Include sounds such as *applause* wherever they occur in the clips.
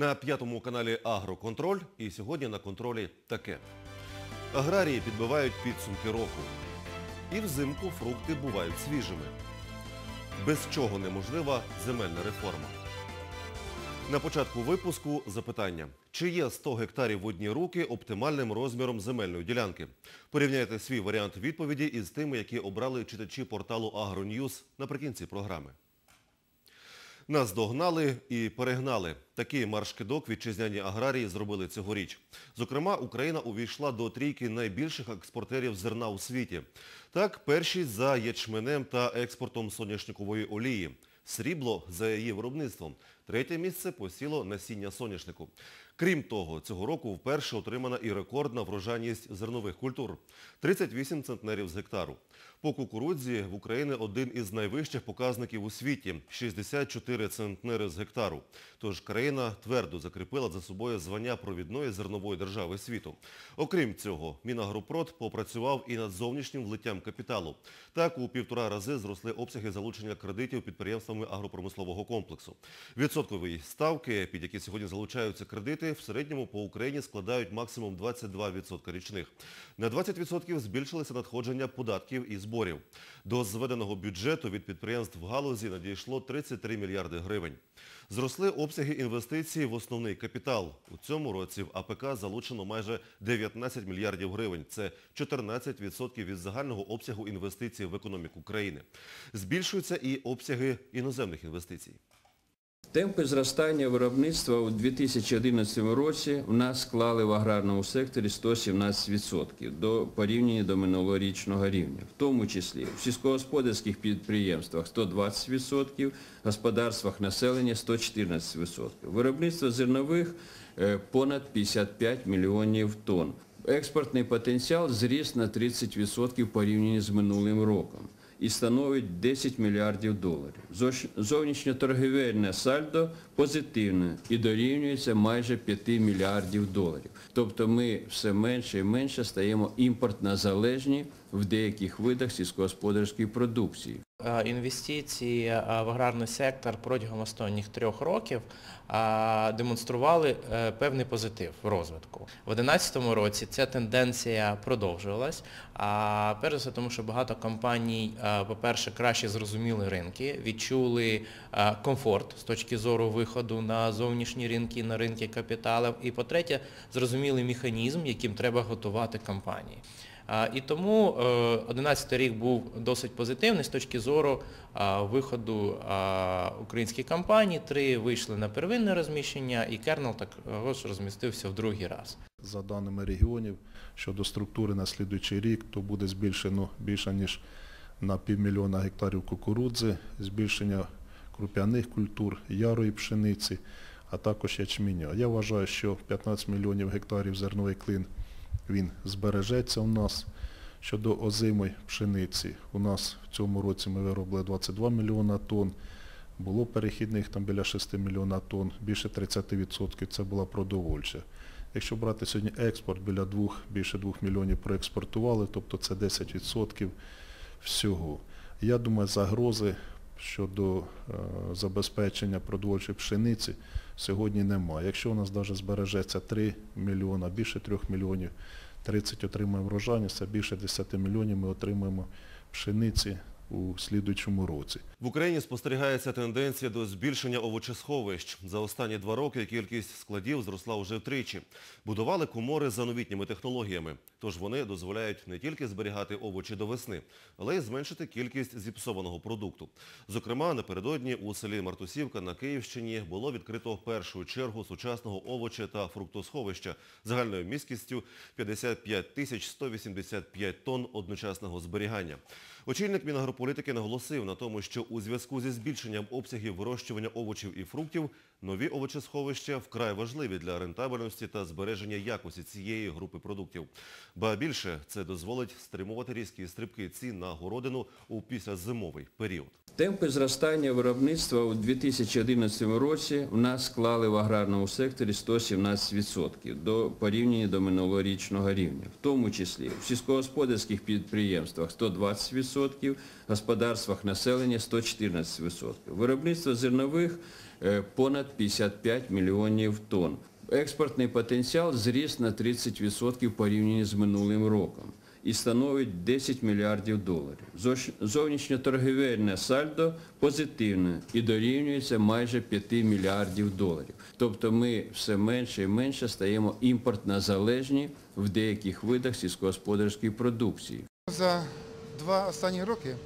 На п'ятому каналі Агроконтроль і сьогодні на контролі таке. Аграрії підбивають підсумки року. І взимку фрукти бувають свіжими. Без чого неможлива земельна реформа. На початку випуску запитання. Чи є 100 гектарів в одні руки оптимальним розміром земельної ділянки? Порівняйте свій варіант відповіді із тими, які обрали читачі порталу Агроньюз наприкінці програми. Нас догнали і перегнали. Такий марш-кидок вітчизняні аграрії зробили цьогоріч. Зокрема, Україна увійшла до трійки найбільших експортерів зерна у світі. Так, перші за ячменем та експортом соняшникової олії. Срібло за її виробництвом. Третє місце посіло насіння соняшнику. Крім того, цього року вперше отримана і рекордна врожайність зернових культур – 38 центнерів з гектару. По кукурудзі в Україні один із найвищих показників у світі – 64 центнери з гектару. Тож країна твердо закріпила за собою звання провідної зернової держави світу. Окрім цього, Мінагропрод попрацював і над зовнішнім влиттям капіталу. Так, у півтора рази зросли обсяги залучення кредитів підприємствами агропромислового комплексу. Відсоткові ставки, під які сьогодні залучаються кредити, в середньому по Україні складають максимум 22% річних. На 20% збільшилися надходження податків і зборів. До зведеного бюджету від підприємств в галузі надійшло 33 мільярди гривень. Зросли обсяги інвестицій в основний капітал. У цьому році в АПК залучено майже 19 мільярдів гривень. Це 14% від загального обсягу інвестицій в економіку країни. Збільшуються і обсяги іноземних інвестицій. Темпи зростання виробництва у 2011 році в нас склали в аграрному секторі 117% до порівняння до минулорічного рівня, в тому числі в сільськогосподарських підприємствах 120%, господарствах населення 114%. Виробництво зернових е, понад 55 мільйонів тонн. Експортний потенціал зріс на 30% порівняно з минулим роком і становить 10 мільярдів доларів. Зовнішньоторгівельне сальдо позитивне і дорівнюється майже 5 мільярдів доларів. Тобто ми все менше і менше стаємо імпортно залежні в деяких видах сільськогосподарської продукції. Е, Інвестиції е, в аграрний сектор протягом останніх трьох років демонстрували е, певний позитив в розвитку. В 2011 році ця тенденція продовжувалась, перш за все тому, що багато компаній, по-перше, краще зрозуміли ринки, відчули комфорт з точки зору виходу на зовнішні ринки, на ринки капіталів, і по-третє, зрозуміли механізм, яким треба готувати компанії. І тому 2011 рік був досить позитивний з точки зору виходу українських компаній. Три вийшли на первинне розміщення і Кернел також розмістився в другий раз. За даними регіонів, щодо структури на слідуючий рік, то буде збільшено більше ніж на півмільйона гектарів кукурудзи, збільшення круп'яних культур, ярої пшениці, а також ячменя. Я вважаю, що 15 мільйонів гектарів зерновий клин він збережеться у нас. Щодо озимої пшениці, у нас в цьому році ми виробили 22 мільйона тонн, було перехідних там біля 6 мільйона тонн, більше 30% це була продовольча. Якщо брати сьогодні експорт, біля 2, більше 2 мільйонів проекспортували, тобто це 10% всього. Я думаю, загрози щодо е, забезпечення продовольчої пшениці сьогодні немає. Якщо у нас навіть збережеться 3 мільйона, більше 3 мільйонів, 30 отримаємо врожайність, це більше 10 мільйонів ми отримаємо пшениці у слідуючому році. В Україні спостерігається тенденція до збільшення овочесховищ. За останні два роки кількість складів зросла вже втричі. Будували комори за новітніми технологіями, тож вони дозволяють не тільки зберігати овочі до весни, але й зменшити кількість зіпсованого продукту. Зокрема, напередодні у селі Мартусівка на Київщині було відкрито першу чергу сучасного овоча та фруктосховища загальною міськістю 55 тисяч 185 тонн одночасного зберігання. Очільник Мінагрополітики наголосив на тому, що у зв'язку зі збільшенням обсягів вирощування овочів і фруктів нові овочесховища вкрай важливі для рентабельності та збереження якості цієї групи продуктів. Ба більше це дозволить стримувати різкі стрибки цін на городину у післязимовий період. Темпи зростання виробництва у 2011 році в нас склали в аграрному секторі 117% до порівняння до минулорічного рівня, в тому числі в сільськогосподарських підприємствах 120%, господарствах населення 114%. Виробництво зернових е, понад 55 мільйонів тонн. Експортний потенціал зріс на 30% порівняно з минулим роком і становить 10 мільярдів доларів. Зовнішньоторговельне сальдо позитивне і дорівнюється майже 5 мільярдів доларів. Тобто ми все менше і менше стаємо імпортно залежні в деяких видах сільськогосподарської продукції. За два останні роки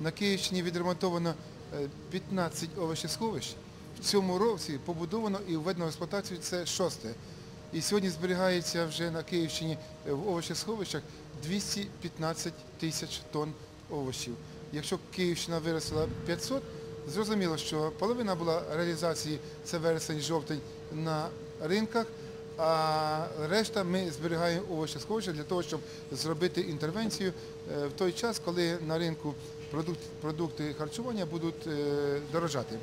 на Київщині відремонтовано е, 15 овочесховищ. В цьому році побудовано і введено в експлуатацію це шосте. І сьогодні зберігається вже на Київщині е, в овочесховищах 215 тисяч тонн овочів. Якщо Київщина виросла 500, зрозуміло, що половина була реалізації це вересень-жовтень на ринках, а решта ми зберігаємо овочесховища для того, щоб зробити інтервенцію е, в той час, коли на ринку продукти харчування будуть е, дорожати.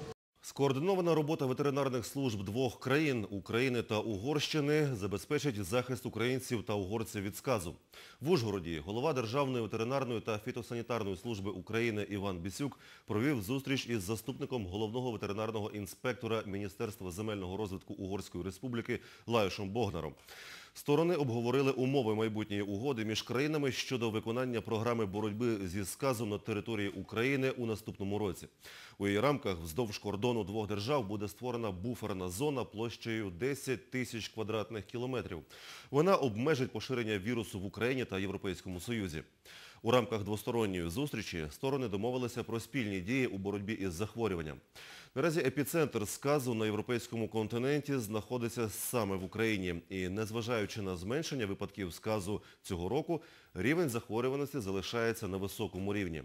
Скоординована робота ветеринарних служб двох країн України та Угорщини забезпечить захист українців та угорців від сказу. В Ужгороді голова Державної ветеринарної та фітосанітарної служби України Іван Бісюк провів зустріч із заступником головного ветеринарного інспектора Міністерства земельного розвитку Угорської Республіки Лаюшем Богнаром. Сторони обговорили умови майбутньої угоди між країнами щодо виконання програми боротьби зі сказом на території України у наступному році. У її рамках вздовж кордону двох держав буде створена буферна зона площею 10 тисяч квадратних кілометрів. Вона обмежить поширення вірусу в Україні та Європейському Союзі. У рамках двосторонньої зустрічі сторони домовилися про спільні дії у боротьбі із захворюванням. Наразі епіцентр сказу на європейському континенті знаходиться саме в Україні. І незважаючи на зменшення випадків сказу цього року, рівень захворюваності залишається на високому рівні.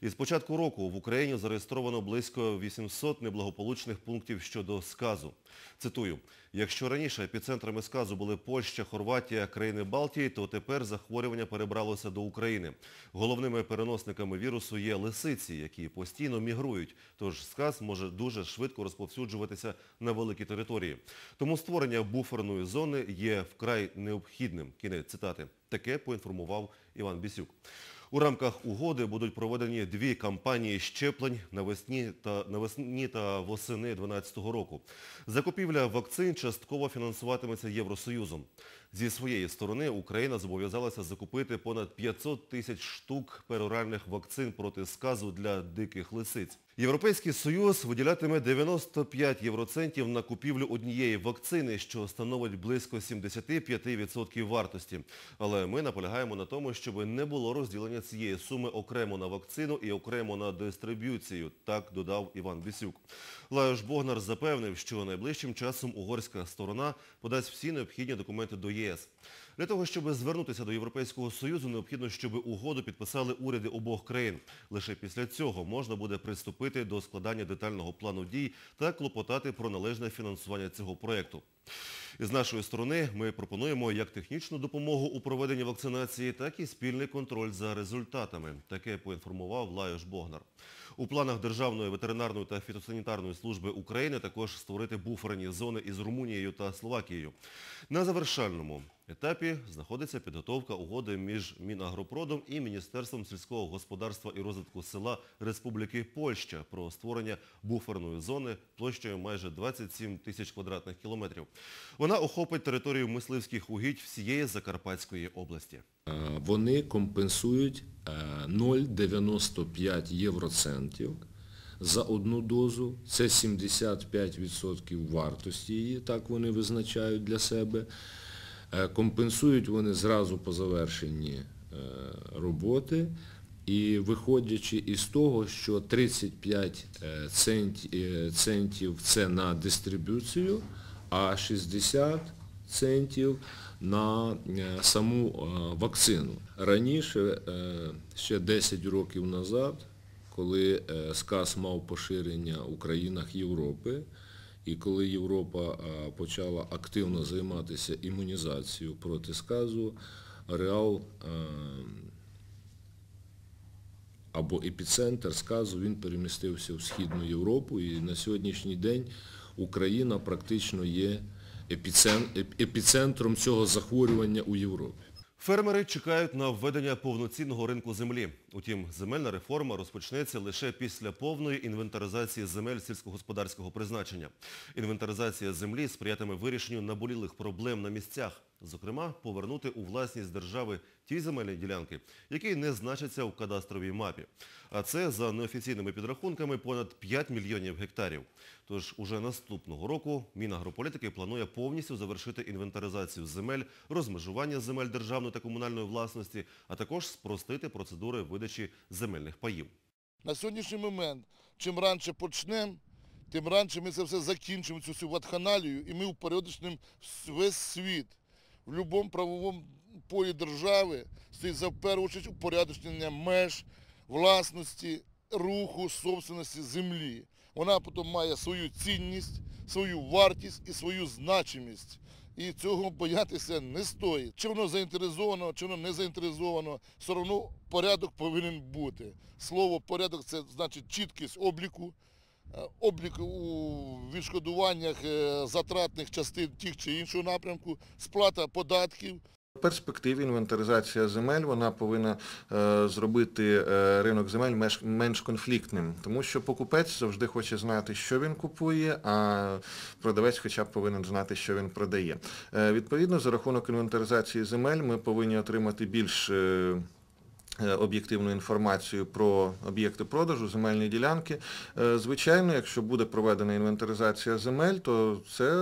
Із початку року в Україні зареєстровано близько 800 неблагополучних пунктів щодо сказу. Цитую, якщо раніше епіцентрами сказу були Польща, Хорватія, країни Балтії, то тепер захворювання перебралося до України. Головними переносниками вірусу є лисиці, які постійно мігрують, тож сказ може дуже швидко розповсюджуватися на великі території. Тому створення буферної зони є вкрай необхідним. Кінець цитати. Таке поінформував Іван Бісюк. У рамках угоди будуть проведені дві кампанії щеплень навесні та, навесні та восени 2012 року. Закупівля вакцин частково фінансуватиметься Євросоюзом. Зі своєї сторони Україна зобов'язалася закупити понад 500 тисяч штук пероральних вакцин проти сказу для диких лисиць. Європейський Союз виділятиме 95 євроцентів на купівлю однієї вакцини, що становить близько 75% вартості. Але ми наполягаємо на тому, щоб не було розділення цієї суми окремо на вакцину і окремо на дистриб'юцію, так додав Іван Бісюк. Лаюш Богнар запевнив, що найближчим часом угорська сторона подасть всі необхідні документи до ЄС. Для того, щоб звернутися до Європейського Союзу, необхідно, щоб угоду підписали уряди обох країн. Лише після цього можна буде приступити до складання детального плану дій та клопотати про належне фінансування цього проєкту. Із нашої сторони ми пропонуємо як технічну допомогу у проведенні вакцинації, так і спільний контроль за результатами. Таке поінформував Лайош Богнар. У планах Державної ветеринарної та фітосанітарної служби України також створити буферні зони із Румунією та Словакією. На завершальному етапі знаходиться підготовка угоди між Мінагропродом і Міністерством сільського господарства і розвитку села Республіки Польща про створення буферної зони площею майже 27 тисяч квадратних кілометрів. Вона охопить територію мисливських угідь всієї Закарпатської області. Е, вони компенсують е, 0,95 євроцентів за одну дозу. Це 75% вартості її, так вони визначають для себе. Е, Компенсують вони зразу по завершенні е, роботи. І виходячи із того, що 35 е, цент- центів це на дистриб'юцію, а 60 центів на саму вакцину. Раніше, ще 10 років назад, коли сказ мав поширення у країнах Європи, і коли Європа почала активно займатися імунізацією проти сказу, реал або епіцентр сказу, він перемістився в Східну Європу і на сьогоднішній день Україна практично є епіцентром цього захворювання у Європі. Фермери чекають на введення повноцінного ринку землі. Утім, земельна реформа розпочнеться лише після повної інвентаризації земель сільськогосподарського призначення. Інвентаризація землі сприятиме вирішенню наболілих проблем на місцях. Зокрема, повернути у власність держави ті земельні ділянки, які не значаться у кадастровій мапі. А це, за неофіційними підрахунками, понад 5 мільйонів гектарів. Тож уже наступного року Мінагрополітики планує повністю завершити інвентаризацію земель, розмежування земель державної та комунальної власності, а також спростити процедури видачі земельних паїв. На сьогоднішній момент, чим раніше почнемо, тим раніше ми це все закінчимо, цю всю ватханалію, і ми упорядочнимо весь світ. В будь-якому правовому полі держави стоїть за першу чергу упорядочення меж, власності, руху, собственності землі. Вона потім має свою цінність, свою вартість і свою значимість. І цього боятися не стоїть. Чи воно заінтересовано, чи воно не заінтересовано, все одно порядок повинен бути. Слово порядок це значить чіткість обліку, е, облік у відшкодуваннях е, затратних частин тих чи іншого напрямку, сплата податків, перспективі інвентаризація земель вона повинна е, зробити е, ринок земель менш, конфліктним, тому що покупець завжди хоче знати, що він купує, а продавець хоча б повинен знати, що він продає. Е, відповідно, за рахунок інвентаризації земель ми повинні отримати більш об'єктивну інформацію про об'єкти продажу, земельні ділянки. Е, Звичайно, якщо буде проведена інвентаризація земель, то це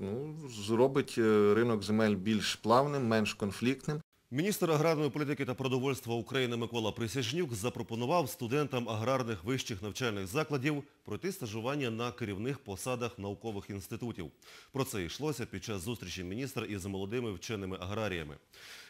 ну, зробить е, ринок земель більш плавним, менш конфліктним. Міністр аграрної політики та продовольства України Микола Присяжнюк запропонував студентам аграрних вищих навчальних закладів пройти стажування на керівних посадах наукових інститутів. Про це йшлося під час зустрічі міністра із молодими вченими аграріями.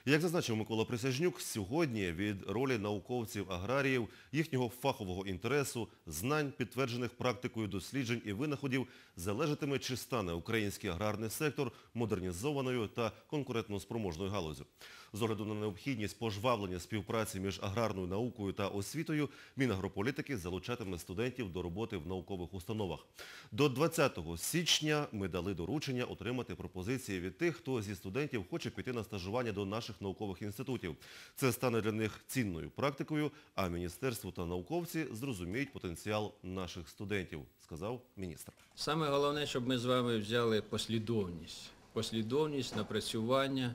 Як зазначив Микола Присяжнюк, сьогодні від ролі науковців-аграріїв, їхнього фахового інтересу, знань, підтверджених практикою досліджень і винаходів, залежатиме, чи стане український аграрний сектор модернізованою та конкурентноспроможною галузю. З огляду на необхідність пожвавлення співпраці між аграрною наукою та освітою, Мінагрополітики залучатиме студентів до роботи в наукових установах. До 20 січня ми дали доручення отримати пропозиції від тих, хто зі студентів хоче піти на стажування до наших наукових інститутів. Це стане для них цінною практикою, а міністерство та науковці зрозуміють потенціал наших студентів, сказав міністр. Саме головне, щоб ми з вами взяли послідовність. Послідовність, напрацювання.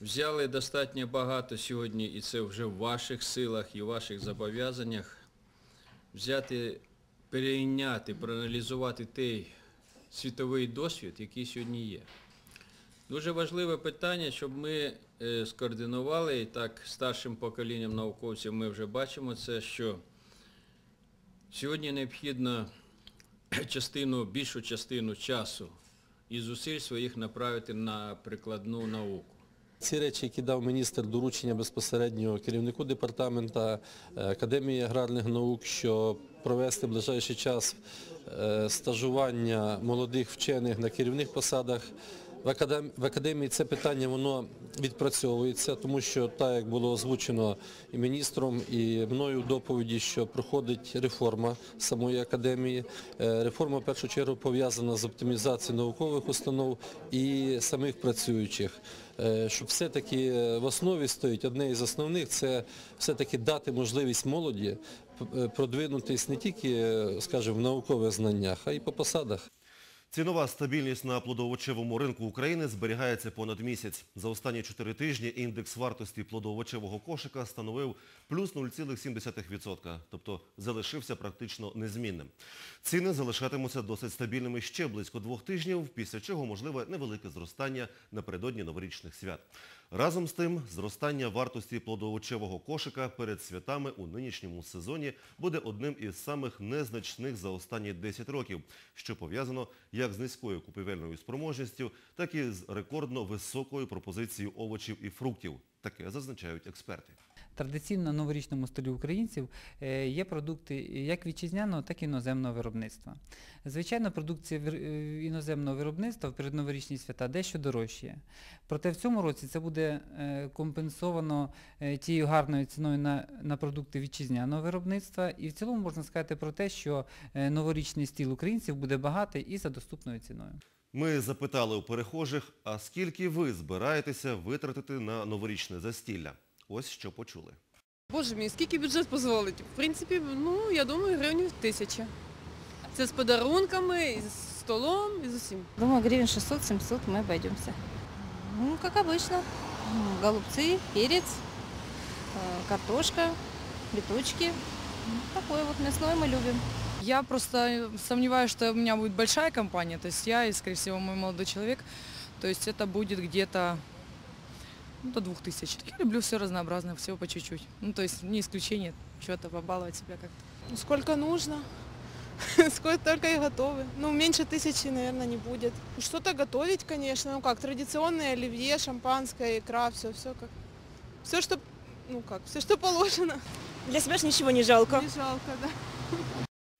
Взяли достатньо багато сьогодні, і це вже в ваших силах і в ваших зобов'язаннях, взяти, перейняти, проаналізувати той світовий досвід, який сьогодні є. Дуже важливе питання, щоб ми е, скоординували, і так старшим поколінням науковців ми вже бачимо це, що сьогодні необхідно *clears throat* частину, більшу частину часу і зусиль своїх направити на прикладну науку. Ці речі, які дав міністр доручення безпосередньо керівнику департамента е, Академії аграрних наук, що провести в ближайший час е, стажування молодих вчених на керівних посадах. В академії це питання воно відпрацьовується, тому що так, як було озвучено і міністром, і мною в доповіді, що проходить реформа самої академії. Е, Реформа в першу чергу пов'язана з оптимізацією наукових установ і самих працюючих. Е, Щоб все-таки в основі стоїть одне із основних, це все-таки дати можливість молоді е, продвинутись не тільки, е, скажімо, в наукових знаннях, а й по посадах. Цінова стабільність на плодовочевому ринку України зберігається понад місяць. За останні чотири тижні індекс вартості плодоовочевого кошика становив плюс 0,7%, тобто залишився практично незмінним. Ціни залишатимуться досить стабільними ще близько двох тижнів, після чого можливе невелике зростання напередодні новорічних свят. Разом з тим, зростання вартості плодовочевого кошика перед святами у нинішньому сезоні буде одним із самих незначних за останні 10 років, що пов'язано як з низькою купівельною спроможністю, так і з рекордно високою пропозицією овочів і фруктів. Таке зазначають експерти. Традиційно на новорічному столі українців е, є продукти як вітчизняного, так і іноземного виробництва. Звичайно, продукція е, іноземного виробництва в передноворічні свята дещо дорожчає. Проте в цьому році це буде е, компенсовано тією гарною ціною на, на продукти вітчизняного виробництва. І в цілому можна сказати про те, що новорічний стіл українців буде багатий і за доступною ціною. Ми запитали у перехожих, а скільки ви збираєтеся витратити на новорічне застілля? Ось що почули. Боже мій, скільки бюджет дозволить? В принципі, ну, я думаю, гривнів тисяча. Це з подарунками, і з столом, і з усім. Думаю, гривен 600-700 мы обойдемся. Ну, как обычно. М, Голубцы, перец, э, картошка, леточки. М, Такое вот мясное мы любим. Я просто сомневаюсь, что у меня будет большая компания, то есть я и, скорее всего, мой молодой человек. То есть это будет где-то ну, до двух тысяч. Я люблю все разнообразно, всего по чуть-чуть. Ну, то есть не исключение, чего-то побаловать себя как-то. Сколько нужно, *laughs* сколько только и готовы. Ну, меньше тысячи, наверное, не будет. Что-то готовить, конечно. Ну как, традиционное оливье, шампанское, икра, все, все как. Все, что, ну как, все, что положено. Для себя ж ничего не жалко. Не жалко, да.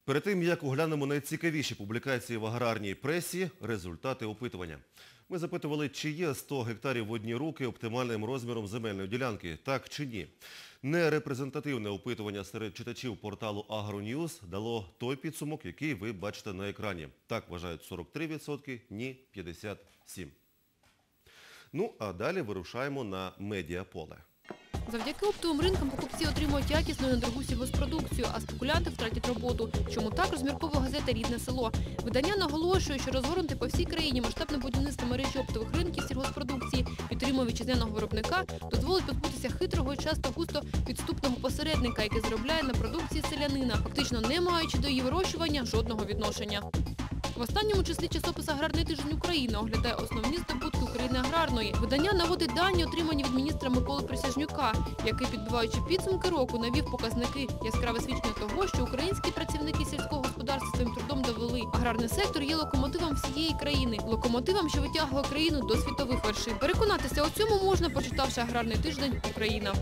Перед тим, як оглянемо найцікавіші публікації в аграрній пресі, результати опитування. Ми запитували, чи є 100 гектарів в одні руки оптимальним розміром земельної ділянки, так чи ні. Нерепрезентативне опитування серед читачів порталу Агроньюз дало той підсумок, який ви бачите на екрані. Так вважають 43%, ні 57%. Ну, а далі вирушаємо на медіаполе. Завдяки оптовим ринкам покупці отримують якісну і недорогу сільгоспродукцію, а спекулянти втратять роботу. Чому так розмірковує газета Рідне село. Видання наголошує, що розгорнути по всій країні масштабне будівництво мережі оптових ринків сільгоспродукції, підтримує вітчизняного виробника, дозволить позбутися хитрого і часто густо підступного посередника, який заробляє на продукції селянина, фактично не маючи до її вирощування жодного відношення. В останньому числі часопис «Аграрний тиждень України» оглядає основні здобутки України аграрної. Видання наводить дані, отримані від міністра Миколи Присяжнюка, який, підбиваючи підсумки року, навів показники яскраве свідчення того, що українські працівники сільського господарства своїм трудом довели. Аграрний сектор є локомотивом всієї країни, локомотивом, що витягує країну до світових вершин. Переконатися у цьому можна, почитавши «Аграрний тиждень Україна».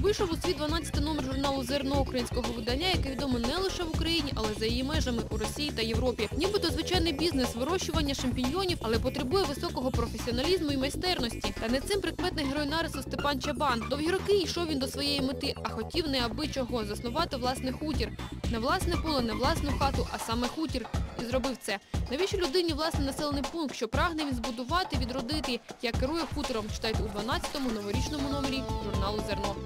Вийшов у світ 12 номер журналу «Зерно» українського видання, яке відомо не лише в Україні, але за її межами у Росії та Європі. Нібито звичайний бізнес вирощування шампіньйонів, але потребує високого професіоналізму і майстерності. Та не цим прикметний герой нарису Степан Чабан. Довгі роки йшов він до своєї мети, а хотів не аби чого заснувати власний хутір. Не власне поле, не власну хату, а саме хутір. І зробив це. Навіщо людині власний населений пункт, що прагне він збудувати, відродити, як керує хутором, читайте у 12-му новорічному номері журналу «Зерно».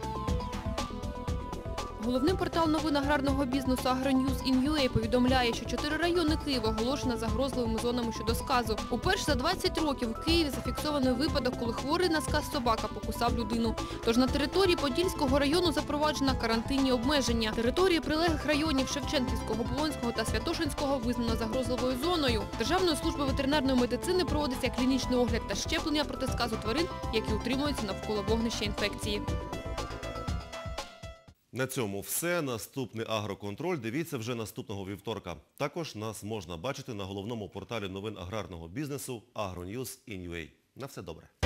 Головний портал новин аграрного бізнесу AgroNews.in.ua повідомляє, що чотири райони Києва оголошено загрозливими зонами щодо сказу. Уперше за 20 років в Києві зафіксований випадок, коли хворий на сказ собака покусав людину. Тож на території Подільського району запроваджено карантинні обмеження. Території прилеглих районів Шевченківського, Полонського та Святошинського визнано загрозливою зоною. Державною службою ветеринарної медицини проводиться клінічний огляд та щеплення проти сказу тварин, які утримуються навколо вогнища інфекції. На цьому все. Наступний агроконтроль дивіться вже наступного вівторка. Також нас можна бачити на головному порталі новин аграрного бізнесу agronews.in.ua. На все добре.